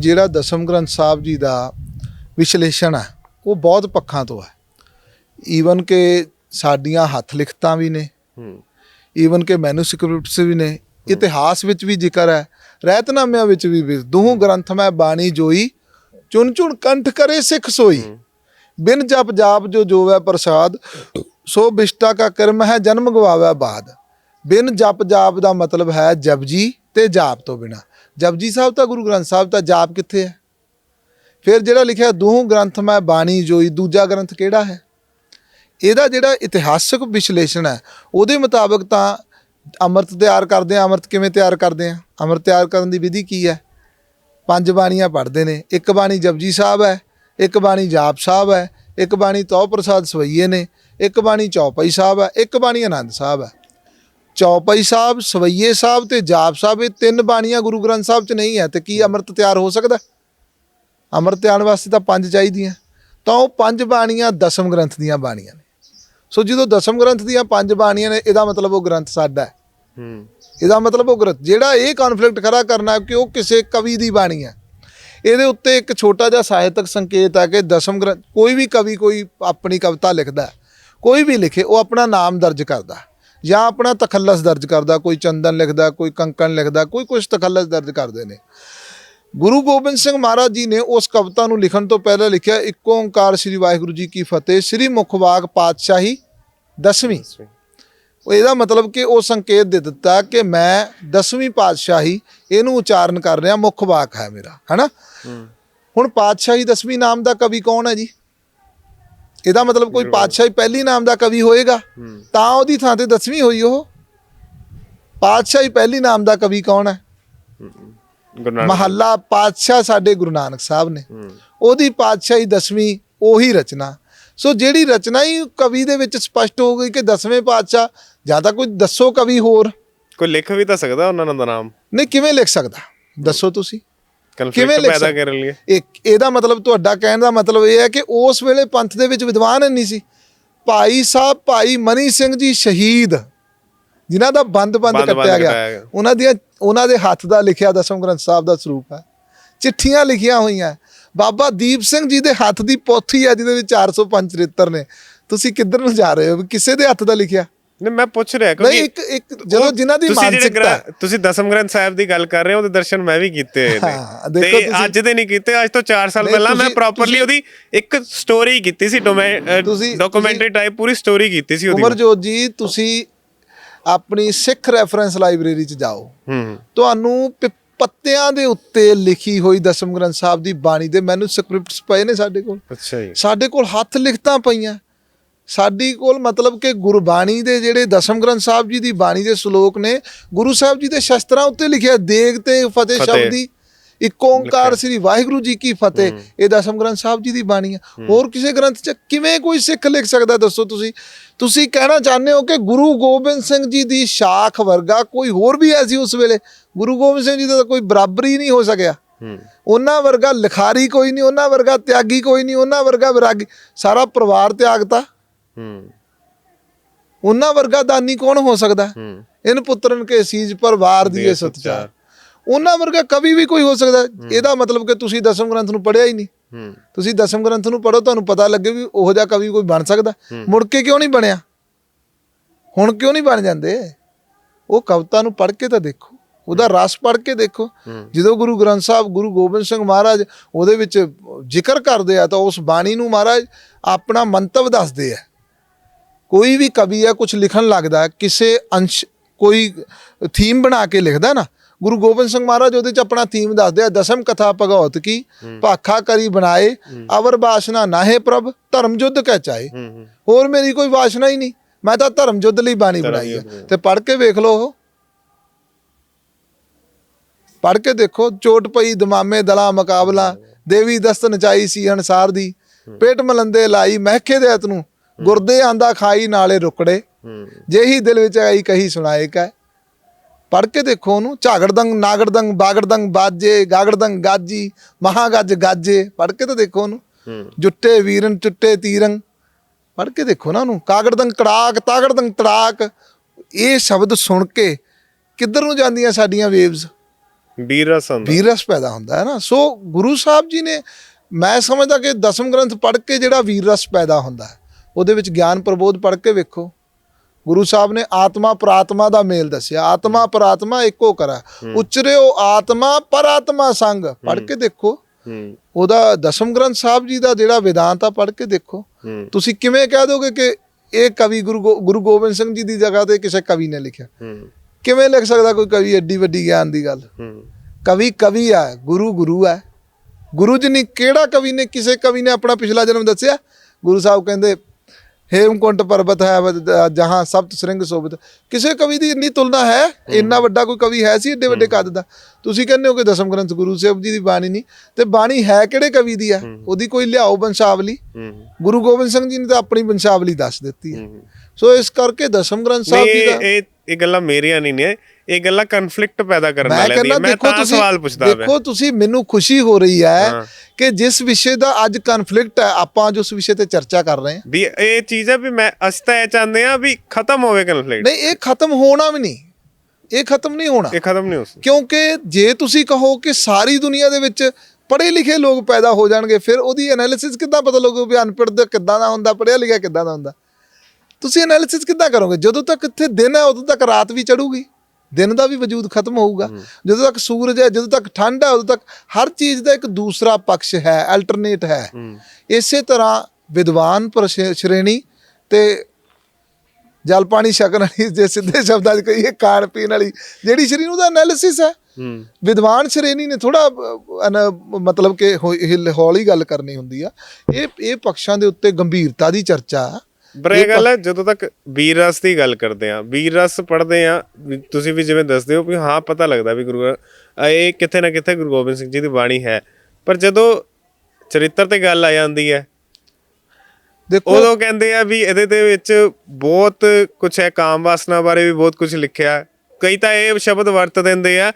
ਜਿਹੜਾ ਦਸਮ ਗ੍ਰੰਥ ਸਾਹਿਬ ਜੀ ਦਾ ਵਿਸ਼ਲੇਸ਼ਣ ਹੈ ਉਹ ਬਹੁਤ ਪੱਖਾਂ ਤੋਂ ਹੈ। ਈਵਨ ਕਿ ਸਾਡੀਆਂ ਹੱਥ ਲਿਖਤਾਂ ਵੀ ਨੇ। ਹੂੰ। ਈਵਨ ਕਿ ਮੈਨੂਸਕ੍ਰਿਪਟਸ ਵੀ ਨੇ। ਇਤਿਹਾਸ ਵਿੱਚ ਵੀ ਜ਼ਿਕਰ ਹੈ। ਰਹਿਤਨਾਮਿਆਂ ਵਿੱਚ ਵੀ ਵੀ ਦੂਹ ਗ੍ਰੰਥ ਮੈਂ ਬਾਣੀ ਜੋਈ ਚੁਣ ਚੁਣ ਕੰਠ ਕਰੇ ਸਿੱਖ ਸੋਈ। ਬਿਨ ਜਪ ਜਾਪ ਜੋ ਜੋਵੈ ਪ੍ਰਸਾਦ ਸੋ ਬਿਸ਼ਟਾ ਕਾ ਕਰਮ ਹੈ ਜਨਮ ਗਵਾਵੈ ਬਾਦ। ਬਿਨ ਜਪ ਜਾਪ ਦਾ ਮਤਲਬ ਹੈ ਜਪਜੀ। ਤੇ ਜਾਪ ਤੋਂ ਬਿਨਾ। ਜਪਜੀ ਸਾਹਿਬ ਤਾਂ ਗੁਰੂ ਗ੍ਰੰਥ ਸਾਹਿਬ ਤਾਂ ਜਾਪ ਕਿੱਥੇ ਹੈ? ਫਿਰ ਜਿਹੜਾ ਲਿਖਿਆ ਦੂਹ ਗ੍ਰੰਥ ਮੈਂ ਬਾਣੀ ਜੋਈ, ਦੂਜਾ ਗ੍ਰੰਥ ਕਿਹੜਾ ਹੈ? ਇਹਦਾ ਜਿਹੜਾ ਇਤਿਹਾਸਕ ਵਿਸ਼ਲੇਸ਼ਣ ਹੈ, ਉਹਦੇ ਮੁਤਾਬਕ ਤਾਂ ਅੰਮ੍ਰਿਤ ਤਿਆਰ ਕਰਦੇ ਆ ਅੰਮ੍ਰਿਤ ਕਿਵੇਂ ਤਿਆਰ ਕਰਦੇ ਆ ਅੰਮ੍ਰਿਤ ਤਿਆਰ ਕਰਨ ਦੀ ਵਿਧੀ ਕੀ ਹੈ? ਪੰਜ ਬਾਣੀਆਂ ਪੜ੍ਹਦੇ ਨੇ। ਇੱਕ ਬਾਣੀ ਜਪਜੀ ਸਾਹਿਬ ਹੈ, ਇੱਕ ਬਾਣੀ ਜਾਪ ਸਾਹਿਬ ਹੈ, ਇੱਕ ਬਾਣੀ ਤੋ ਪ੍ਰਸਾਦ ਸਵਈਏ ਨੇ, ਇੱਕ ਬਾਣੀ ਚੌਪਈ ਸਾਹਿਬ ਹੈ, ਇੱਕ ਬਾਣੀ ਆਨੰਦ ਸਾਹਿਬ ਹੈ। ਚੌਪਈ ਸਾਹਿਬ ਸਵਈਏ ਸਾਹਿਬ ਤੇ ਜਾਪ ਸਾਹਿਬ ਇਹ ਤਿੰਨ ਬਾਣੀਆਂ ਗੁਰੂ ਗ੍ਰੰਥ ਸਾਹਿਬ 'ਚ ਨਹੀਂ ਹੈ ਤੇ ਕੀ ਅੰਮ੍ਰਿਤ ਤਿਆਰ ਹੋ ਸਕਦਾ? ਅੰਮ੍ਰਿਤ ਤਿਆਰ ਵਾਸਤੇ ਤਾਂ ਪੰਜ ਚਾਹੀਦੀਆਂ। ਤਾਂ ਉਹ ਪੰਜ ਬਾਣੀਆਂ ਦਸਮ ਗ੍ਰੰਥ ਦੀਆਂ ਬਾਣੀਆਂ ਨੇ। ਸੋ ਜਦੋਂ ਦਸਮ ਗ੍ਰੰਥ ਦੀਆਂ ਪੰਜ ਬਾਣੀਆਂ ਨੇ ਇਹਦਾ ਮਤਲਬ ਉਹ ਗ੍ਰੰਥ ਸਾਡਾ ਹੈ। ਹੂੰ। ਇਹਦਾ ਮਤਲਬ ਉਹ ਗ੍ਰੰਥ ਜਿਹੜਾ ਇਹ ਕਨਫਲਿਕਟ ਖੜਾ ਕਰਨਾ ਕਿ ਉਹ ਕਿਸੇ ਕਵੀ ਦੀ ਬਾਣੀ ਹੈ। ਇਹਦੇ ਉੱਤੇ ਇੱਕ ਛੋਟਾ ਜਿਹਾ ਸਾਹਿਤਕ ਸੰਕੇਤ ਹੈ ਕਿ ਦਸਮ ਗ੍ਰੰਥ ਕੋਈ ਵੀ ਕਵੀ ਕੋਈ ਆਪਣੀ ਕਵਿਤਾ ਲਿਖਦਾ ਕੋਈ ਵੀ ਲਿਖੇ ਉਹ ਆਪਣਾ ਨਾਮ ਦਰਜ ਕਰਦਾ ਜਾਂ ਆਪਣਾ ਤਖੱਲਸ ਦਰਜ ਕਰਦਾ ਕੋਈ ਚੰਦਨ ਲਿਖਦਾ ਕੋਈ ਕੰਕਣ ਲਿਖਦਾ ਕੋਈ ਕੁਝ ਤਖੱਲਸ ਦਰਜ ਕਰਦੇ ਨੇ। ਗੁਰੂ ਗੋਬਿੰਦ ਸਿੰਘ ਮਹਾਰਾਜ ਜੀ ਨੇ ਉਸ ਕਵਿਤਾ ਨੂੰ ਲਿਖਣ ਤੋਂ ਪਹਿਲਾਂ ਲਿਖਿਆ ਇੱਕ ਓੰਕਾਰ ਸ੍ਰੀ ਵਾਹਿਗੁਰੂ ਜੀ ਕੀ ਫਤਿਹ ਸ੍ਰੀ ਮੁਖਵਾਕ ਪਾਤਸ਼ਾਹੀ ਦਸਵੀਂ। ਉਹ ਇਹਦਾ ਮਤਲਬ ਕਿ ਉਹ ਸੰਕੇਤ ਦੇ ਦਿੱਤਾ ਕਿ ਮੈਂ ਦਸਵੀਂ ਪਾਤਸ਼ਾਹੀ ਇਹਨੂੰ ਉਚਾਰਨ ਕਰ ਰਿਹਾ ਮੁੱਖ ਵਾਕ ਹੈ ਮੇਰਾ ਹੈਨਾ? ਹੁਣ ਪਾਤਸ਼ਾਹੀ ਦਸਵੀਂ ਨਾਮ ਦਾ ਕਵੀ ਕੌਣ ਹੈ ਜੀ? ਇਹਦਾ ਮਤਲਬ ਕੋਈ ਪਾਤਸ਼ਾਹੀ ਪਹਿਲੀ ਨਾਮ ਦਾ ਕਵੀ ਹੋਏਗਾ ਤਾਂ ਉਹਦੀ ਥਾਂ ਤੇ ਦਸਵੀਂ ਹੋਈ ਉਹ। ਪਾਤਸ਼ਾਹੀ ਪਹਿਲੀ ਨਾਮ ਦਾ ਕਵੀ ਕੌਣ ਹੈ? ਮਹੱਲਾ ਪਾਤਸ਼ਾਹ ਸਾਡੇ ਗੁਰੂ ਨਾਨਕ ਸਾਹਿਬ ਨੇ। ਉਹਦੀ ਪਾਤਸ਼ਾਹੀ ਦਸਵੀਂ ਉਹੀ ਰਚਨਾ। ਸੋ ਜਿਹੜੀ ਰਚਨਾ ਹੀ ਕਵੀ ਦੇ ਵਿੱਚ ਸਪਸ਼ਟ ਹੋ ਗਈ ਕਿ ਦਸਵੇਂ ਪਾਤਸ਼ਾਹ ਜਾਂ ਤਾਂ ਕੋਈ ਦੱਸੋ ਕਵੀ ਹੋਰ। ਕੋਈ ਲਿਖ ਵੀ ਤਾਂ ਸਕਦਾ ਉਹਨਾਂ ਦਾ ਨਾਮ? ਨਹੀਂ ਕਿਵੇਂ ਲਿਖ ਸਕਦਾ? ਦੱਸੋ ਤੁਸੀਂ। ਕਿਵੇਂ ਲਿਖ ਪੈਦਾ ਕਰਨ ਲਈ। ਇੱਕ ਇਹਦਾ ਮਤਲਬ ਤੁਹਾਡਾ ਕਹਿਣ ਦਾ ਮਤਲਬ ਇਹ ਹੈ ਕਿ ਉਸ ਵੇਲੇ ਪੰਥ ਦੇ ਵਿੱਚ ਵਿਦਵਾਨ ਨਹੀਂ ਸੀ। ਭਾਈ ਸਾਹਿਬ ਭਾਈ ਮਨੀ ਸਿੰਘ ਜੀ ਸ਼ਹੀਦ ਜਿਨ੍ਹਾਂ ਦਾ ਬੰਦ-ਬੰਦ ਕੱਟਿਆ ਗਿਆ। ਉਹਨਾਂ ਦੀਆਂ ਉਹਨਾਂ ਦੇ ਹੱਥ ਦਾ ਲਿਖਿਆ ਦਸਮ ਗ੍ਰੰਥ ਸਾਹਿਬ ਦਾ ਸਰੂਪ ਹੈ। ਚਿੱਠੀਆਂ ਲਿਖੀਆਂ ਹੋਈਆਂ। ਬਾਬਾ ਦੀਪ ਸਿੰਘ ਜੀ ਦੇ ਹੱਥ ਦੀ ਪੋਥੀ ਹੈ ਜਿਹਦੇ ਵਿੱਚ 405 ਚਰਿੱਤਰ ਨੇ। ਤੁਸੀਂ ਕਿੱਧਰ ਨੂੰ ਜਾ ਰਹੇ ਹੋ? ਕਿਸੇ ਦੇ ਹੱਥ ਦਾ ਲਿਖਿਆ? ਨਹੀਂ ਮੈਂ ਪੁੱਛ ਰਿਹਾ ਨਹੀਂ ਇੱਕ ਇੱਕ ਜਦੋਂ ਜਿਨ੍ਹਾਂ ਦੀ ਤੁਸੀਂ ਜਿਹੜੇ ਮਾਨਸਿਕਤਾ ਤੁਸੀਂ ਦਸਮ ਗ੍ਰੰਥ ਸਾਹਿਬ ਦੀ ਗੱਲ ਕਰ ਰਹੇ ਹੋ ਉਹਦੇ ਦਰਸ਼ਨ ਮੈਂ ਵੀ ਕੀਤੇ ਨੇ। ਦੇਖੋ ਤੇ ਤੁਸੀਂ- ਅੱਜ ਦੇ ਨਹੀਂ ਕੀਤੇ ਅੱਜ ਤੋਂ 4 ਸਾਲ ਪਹਿਲਾਂ ਮੈਂ ਪ੍ਰੋਪਰਲੀ ਉਹਦੀ ਇੱਕ ਸਟੋਰੀ ਕੀਤੀ ਸੀ ਡਾਕੂਮੈਂਟਰੀ ਟਾਈਪ ਪੂਰੀ ਸਟੋਰੀ ਕੀਤੀ ਸੀ ਉਹਦੀ ਉਮਰਜੋਤ ਜੀ ਤੁਸੀਂ ਆਪਣੀ ਸਿੱਖ ਰੈਫਰੈਂਸ ਲਾਇਬ੍ਰੇਰੀ 'ਚ ਜਾਓ। ਹੂੰ। ਤੁਹਾਨੂੰ ਪੱਤਿਆਂ ਦੇ ਉੱਤੇ ਲਿਖੀ ਹੋਈ ਦਸਮ ਗ੍ਰੰਥ ਸਾਹਿਬ ਦੀ ਬਾਣੀ ਦੇ ਮੈਨੂੰ ਸਕ੍ਰਿਪਟਸ ਪਏ ਨੇ ਸਾਡੇ ਕੋਲ। ਅੱਛਾ ਜੀ। ਸਾਡੇ ਕੋਲ ਹੱਥ ਲਿਖਤਾਂ ਪਈਆਂ। ਸਾਡੀ ਕੋਲ ਮਤਲਬ ਕਿ ਗੁਰਬਾਣੀ ਦੇ ਜਿਹੜੇ ਦਸਮ ਗ੍ਰੰਥ ਸਾਹਿਬ ਜੀ ਦੀ ਬਾਣੀ ਦੇ ਸ਼ਲੋਕ ਨੇ ਗੁਰੂ ਸਾਹਿਬ ਜੀ ਦੇ ਸ਼ਸਤਰਾਂ ਉੱਤੇ ਲਿਖਿਆ ਦੇਗ ਤੇ ਫਤਿਹ। ਸ਼ਬਦ ਇੱਕ ਓੰਕਾਰ ਸ੍ਰੀ ਵਾਹਿਗੁਰੂ ਜੀ ਕੀ ਫਤਿਹ ਇਹ ਦਸਮ ਗ੍ਰੰਥ ਸਾਹਿਬ ਜੀ ਦੀ ਬਾਣੀ ਹੈ। ਹੋਰ ਕਿਸੇ ਗ੍ਰੰਥ 'ਚ ਕਿਵੇਂ ਕੋਈ ਸਿੱਖ ਲਿਖ ਸਕਦਾ ਦੱਸੋ ਤੁਸੀਂ? ਤੁਸੀਂ ਕਹਿਣਾ ਚਾਹੁੰਦੇ ਹੋ ਕਿ ਗੁਰੂ ਗੋਬਿੰਦ ਸਿੰਘ ਜੀ ਦੀ ਸ਼ਾਖ ਵਰਗਾ ਕੋਈ ਹੋਰ ਵੀ ਐਸੀ ਉਸ ਵੇਲੇ? ਗੁਰੂ ਗੋਬਿੰਦ ਸਿੰਘ ਜੀ ਦਾ ਕੋਈ ਬਰਾਬਰੀ ਨਹੀਂ ਹੋ ਸਕਿਆ। ਉਹਨਾਂ ਵਰਗਾ ਲਿਖਾਰੀ ਕੋਈ ਨਹੀਂ ਉਹਨਾਂ ਵਰਗਾ ਤਿਆਗੀ ਕੋਈ ਨਹੀਂ ਉਹਨਾਂ ਵਰਗਾ ਵਿਰਾਗੀ ਸਾਰਾ ਪਰਿਵਾਰ ਤਿਆਗਤਾ ਹੂੰ। ਉਹਨਾਂ ਵਰਗਾ ਦਾਨੀ ਕੌਣ ਹੋ ਸਕਦਾ? ਹੂੰ। ਇਨ ਪੁੱਤਰਨ ਕੇ ਸੀਜ ਪਰਿਵਾਰ ਦੀਏ ਸਤਚਾਰ। ਉਹਨਾਂ ਵਰਗਾ ਕਵੀ ਵੀ ਕੋਈ ਹੋ ਸਕਦਾ। ਇਹਦਾ ਮਤਲਬ ਕਿ ਤੁਸੀਂ ਦਸਮ ਗ੍ਰੰਥ ਨੂੰ ਪੜ੍ਹਿਆ ਹੀ ਨਹੀਂ। ਹੂੰ। ਤੁਸੀਂ ਦਸਮ ਗ੍ਰੰਥ ਨੂੰ ਪੜੋ ਤੁਹਾਨੂੰ ਪਤਾ ਲੱਗੇ ਵੀ ਉਹੋ ਜਿਹਾ ਕਵੀ ਕੋਈ ਬਣ ਸਕਦਾ। ਮੁੜ ਕੇ ਕਿਉਂ ਨਹੀਂ ਬਣਿਆ? ਹੁਣ ਕਿਉਂ ਨਹੀਂ ਬਣ ਜਾਂਦੇ? ਉਹ ਕਵਿਤਾ ਨੂੰ ਪੜ੍ਹ ਕੇ ਤਾਂ ਦੇਖੋ। ਉਹਦਾ ਰਸ ਪੜ੍ਹ ਕੇ ਦੇਖੋ। ਜਦੋਂ ਗੁਰੂ ਗ੍ਰੰਥ ਸਾਹਿਬ ਗੁਰੂ ਗੋਬਿੰਦ ਸਿੰਘ ਮਹਾਰਾਜ ਉਹਦੇ ਵਿੱਚ ਜ਼ਿਕਰ ਕਰਦੇ ਆ ਤਾਂ ਉਸ ਬਾਣੀ ਨੂੰ ਮਹਾਰਾਜ ਆਪਣਾ ਮੰਤਵ ਦੱਸਦੇ ਆ। ਕੋਈ ਵੀ ਕਵੀ ਆ ਕੁਝ ਲਿਖਣ ਲੱਗਦਾ ਹੈ, ਕਿਸੇ ਅੰਸ਼ ਕੋਈ ਥੀਮ ਬਣਾ ਕੇ ਲਿਖਦਾ ਨਾ ਗੁਰੂ ਗੋਬਿੰਦ ਸਿੰਘ ਮਹਾਰਾਜ ਉਹਦੇ ਚ ਆਪਣਾ ਥੀਮ ਦੱਸਦੇ ਆ ਦਸਮ ਕਥਾ ਭਗਵਤ ਕੀ ਭਾਖਾ ਕਰੀ ਬਣਾਏ ਅਵਰ ਬਾਸ਼ਨਾ ਨਾਹੇ ਪ੍ਰਭ ਧਰਮ ਜੁੱਧ ਕਹਿ ਚਾਏ ਹੂੰ ਹੂੰ। ਹੋਰ ਮੇਰੀ ਕੋਈ ਵਾਸ਼ਨਾ ਹੀ ਨਹੀਂ ਮੈਂ ਤਾਂ ਧਰਮ ਜੁੱਧ ਲਈ ਬਾਣੀ ਬਣਾਈ ਹੈ। ਤੇ ਪੜ੍ਹ ਕੇ ਵੇਖ ਲਓ ਉਹ। ਪੜ੍ਹ ਕੇ ਦੇਖੋ ਚੋਟ ਪਈ ਦਮਾਮੇ ਦਲਾ ਮੁਕਾਬਲਾ ਦੇਵੀ ਦਸਤ ਨਚਾਈ ਸੀ ਅਨਸਾਰ ਦੀ ਪੇਟ ਮਲੰਦੇ ਲਾਈ ਮਹਿਕੇ ਦੇ ਹੱਥ ਨੂੰ ਗੁਰਦੇ ਆਂਦਾ ਖਾਈ ਨਾਲੇ ਰੁਕੜੇ। ਜਿਹੀ ਦਿਲ ਵਿੱਚ ਆਈ ਕਹੀ ਸੁਣਾਏ ਕਾ ਪੜ੍ਹ ਕੇ ਦੇਖੋ ਉਹਨੂੰ ਝਾਗੜਦੰਗ ਨਾਗੜਦੰਗ ਬਾਗੜਦੰਗ ਬਾਜੇ ਗਾਗੜਦੰਗ ਗਾਜੀ ਮਹਾਗੱਜ ਗਾਜੇ। ਪੜ੍ਹ ਕੇ ਤਾਂ ਦੇਖੋ ਉਹਨੂੰ। ਜੁੱਟੇ ਵੀਰਨ ਚੁੱਟੇ ਤੀਰੰਗ ਪੜ੍ਹ ਕੇ ਦੇਖੋ ਨਾ ਉਹਨੂੰ। ਕਾਗੜਦੰਗ ਕੜਾਕ ਤਾਗੜਦੰਗ ਤੜਾਕ। ਇਹ ਸ਼ਬਦ ਸੁਣ ਕੇ ਕਿੱਧਰ ਨੂੰ ਜਾਂਦੀਆਂ ਸਾਡੀਆਂ ਵੇਵਸ ਵੀਰ ਰਸ ਹੁੰਦਾ। ਵੀਰ ਰਸ ਪੈਦਾ ਹੁੰਦਾ ਹੈ ਨਾ। ਸੋ ਗੁਰੂ ਸਾਹਿਬ ਜੀ ਨੇ ਮੈਂ ਸਮਝਦਾ ਕਿ ਦਸਮ ਗ੍ਰੰਥ ਪੜ੍ਹ ਕੇ ਜਿਹੜਾ ਵੀਰ ਰਸ ਪੈਦਾ ਹੁੰਦਾ ਹੈ ਉਹਦੇ ਵਿੱਚ ਗਿਆਨ ਪ੍ਰਬੋਧ ਪੜ੍ਹ ਕੇ ਵੇਖੋ। ਗੁਰੂ ਸਾਹਿਬ ਨੇ ਆਤਮਾ ਪ੍ਰਾਤਮਾ ਦਾ ਮੇਲ ਦੱਸਿਆ। ਆਤਮਾ ਪ੍ਰਾਤਮਾ ਇੱਕੋ ਕਰਾ ਉਚਰਿਓ ਆਤਮਾ ਪਰਾਤਮਾ ਸੰਗ। ਪੜ੍ਹ ਕੇ ਦੇਖੋ। ਉਹਦਾ ਦਸਮ ਗ੍ਰੰਥ ਸਾਹਿਬ ਜੀ ਦਾ ਜਿਹੜਾ ਵਿਦਾਂਤ ਆ ਪੜ੍ਹ ਕੇ ਦੇਖੋ। ਤੁਸੀਂ ਕਿਵੇਂ ਕਹਿ ਦੋਗੇ ਕਿ ਇਹ ਕਵੀ ਗੁਰੂ ਗੁਰੂ ਗੋਬਿੰਦ ਸਿੰਘ ਜੀ ਦੀ ਜਗ੍ਹਾ ਤੇ ਕਿਸੇ ਕਵੀ ਨੇ ਲਿਖਿਆ? ਕਿਵੇਂ ਲਿਖ ਸਕਦਾ ਕੋਈ ਕਵੀ ਐਡੀ ਵੱਡੀ ਗਿਆਨ ਦੀ ਗੱਲ? ਕਵੀ ਕਵੀ ਆ ਗੁਰੂ ਗੁਰੂ ਹੈ ਗੁਰੂ ਜੀ ਨੇ ਕਿਹੜਾ ਕਵੀ ਨੇ ਕਿਸੇ ਕਵੀ ਨੇ ਆਪਣਾ ਪਿਛਲਾ ਜਨਮ ਦੱਸਿਆ? ਗੁਰੂ ਸਾਹਿਬ ਕਹਿੰਦੇ ਹੇਮਕੁੰਟ ਪਰਬਤ ਹੈ ਜਹਾਂ ਸਪਤ ਸ੍ਰਿੰਗ ਸੋਭਿਤ। ਕਿਸੇ ਕਵੀ ਦੀ ਇੰਨੀ ਤੁਲਨਾ ਹੈ? ਇੰਨਾ ਵੱਡਾ ਕੋਈ ਕਵੀ ਹੈ ਸੀ ਏਡੇ ਵੱਡੇ ਕੱਦ ਦਾ? ਤੁਸੀਂ ਕਹਿੰਦੇ ਹੋ ਕਿ ਦਸਮ ਗ੍ਰੰਥ ਗੁਰੂ ਸਾਹਿਬ ਜੀ ਦੀ ਬਾਣੀ ਨਹੀਂ। ਤੇ ਬਾਣੀ ਹੈ ਕਿਹੜੇ ਕਵੀ ਦੀ ਆ ਉਹਦੀ ਕੋਈ ਲਿਆਓ ਬੰਸ਼ਾਵਲੀ। ਹੂੰ। ਗੁਰੂ ਗੋਬਿੰਦ ਸਿੰਘ ਜੀ ਨੇ ਤਾਂ ਆਪਣੀ ਬੰਸ਼ਾਵਲੀ ਦੱਸ ਦਿੱਤੀ ਹੈ। ਹੂੰ। ਸੋ ਇਸ ਕਰਕੇ ਦਸਮ ਗ੍ਰੰਥ ਸਾਹਿਬ ਜੀ ਦਾ ਇਹ ਇਹ ਗੱਲਾਂ ਮੇਰੀਆਂ ਨਹੀਂ ਨੇ। ਇਹ ਗੱਲਾਂ ਕਨਫਲਿਕਟ ਪੈਦਾ ਕਰਨ ਕਹਿੰਦਾ ਦੀਆਂ ਮੈਂ ਤਾਂ ਸਵਾਲ ਪੁੱਛਦਾ ਦੇਖੋ ਤੁਸੀਂ ਮੈਨੂੰ ਖੁਸ਼ੀ ਹੋ ਰਹੀ ਹੈ। ਕਿ ਜਿਸ ਵਿਸ਼ੇ ਦਾ ਅੱਜ ਕਨਫਲਿਕਟ ਹੈ ਆਪਾਂ ਅੱਜ ਉਸ ਵਿਸ਼ੇ ਤੇ ਚਰਚਾ ਕਰ ਰਹੇ ਹਾਂ। ਵੀ ਇਹ ਚੀਜ਼ ਹੈ ਵੀ ਮੈਂ ਅਸੀਂ ਤਾਂ ਇਹ ਚਾਹੁੰਦੇ ਆ ਵੀ ਖਤਮ ਹੋਵੇ ਕਨਫਲਿਕਟ ਨਹੀਂ ਇਹ ਖਤਮ ਹੋਣਾ ਵੀ ਨਹੀਂ। ਇਹ ਖਤਮ ਨਹੀਂ ਹੋਣਾ। ਇਹ ਖਤਮ ਨਹੀਂ ਹੋ ਸਕਦਾ। ਕਿਉਂਕਿ ਜੇ ਤੁਸੀਂ ਕਹੋ ਕਿ ਸਾਰੀ ਦੁਨੀਆ ਦੇ ਵਿੱਚ ਪੜ੍ਹੇ ਲਿਖੇ ਲੋਕ ਪੈਦਾ ਹੋ ਜਾਣਗੇ ਫਿਰ ਉਹਦੀ ਐਨਾਲਿਸਿਸ ਕਿੱਦਾਂ ਪਤਾ ਲੱਗੂ ਵੀ ਅਨਪੜ੍ਹ ਦਾ ਕਿੱਦਾਂ ਦਾ ਹੁੰਦਾ ਪੜ੍ਹਿਆ ਲਿਖਿਆ ਕਿੱਦਾਂ ਦਾ ਹੁੰਦਾ? ਤੁਸੀਂ ਐਨਾਲਿਸਿਸ ਕਿੱਦਾਂ ਕਰੋਗੇ? ਜਦੋਂ ਤੱਕ ਇੱਥੇ ਦਿਨ ਹੈ ਉਦੋਂ ਤੱਕ ਰਾਤ ਵੀ ਚੜੂਗੀ ਦਿਨ ਦਾ ਵੀ ਵਜੂਦ ਖਤਮ ਹੋਊਗਾ। ਜਦੋਂ ਤੱਕ ਸੂਰਜ ਹੈ ਜਦੋਂ ਤੱਕ ਠੰਡ ਹੈ ਉਦੋਂ ਤੱਕ ਹਰ ਚੀਜ਼ ਦਾ ਇੱਕ ਦੂਸਰਾ ਪਕਸ਼ ਹੈ ਅਲਟਰਨੇਟ ਹੈ। ਇਸੇ ਤਰ੍ਹਾਂ ਵਿਦਵਾਨ ਸ਼੍ਰੇਣੀ ਤੇ ਜਲ ਪਾਣੀ ਛਕਣ ਵਾਲੀ ਜੇ ਸਿੱਧੇ ਸ਼ਬਦਾਂ 'ਚ ਕਹੀਏ ਖਾਣ ਪੀਣ ਵਾਲੀ ਜਿਹੜੀ ਸ਼੍ਰੇਣੀ ਉਹਦਾ ਐਨਾਲਿਸਿਸ ਹੈ। ਵਿਦਵਾਨ ਸ਼੍ਰੇਣੀ ਨੇ ਥੋੜਾ ਮਤਲਬ ਕਿ ਹੌਲੀ ਗੱਲ ਕਰਨੀ ਹੁੰਦੀ ਆ। ਇਹ ਇਹ ਪੱਖਾਂ ਦੇ ਉੱਤੇ ਗੰਭੀਰਤਾ ਦੀ ਚਰਚਾ ਇਹ ਗੱਲ ਹੈ ਜਦੋਂ ਤੱਕ ਵੀਰ ਰਸ ਦੀ ਗੱਲ ਕਰਦੇ ਆ ਵੀਰ ਰਸ ਪੜ੍ਹਦੇ ਆ ਤੁਸੀਂ ਵੀ ਜਿਵੇਂ ਦੱਸਦੇ ਹੋ ਵੀ ਹਾਂ ਪਤਾ ਲੱਗਦਾ ਵੀ ਗੁਰੂ ਇਹ ਕਿੱਥੇ ਨਾ ਕਿੱਥੇ ਗੁਰੂ ਗੋਬਿੰਦ ਸਿੰਘ ਜੀ ਦੀ ਬਾਣੀ ਹੈ ਪਰ ਜਦੋਂ ਚਰਿੱਤਰ ਤੇ ਗੱਲ ਆ ਜਾਂਦੀ ਹੈ ਦੇਖੋ ਉਦੋਂ ਕਹਿੰਦੇ ਆ ਵੀ ਇਹਦੇ ਦੇ ਵਿੱਚ ਬਹੁਤ ਕੁਝ ਹੈ ਕਾਮ ਵਾਸਨਾ ਬਾਰੇ ਵੀ ਬਹੁਤ ਕੁਝ ਲਿਖਿਆ। ਕਈ ਤਾਂ ਇਹ ਸ਼ਬਦ ਵਰਤ ਦਿੰਦੇ ਆ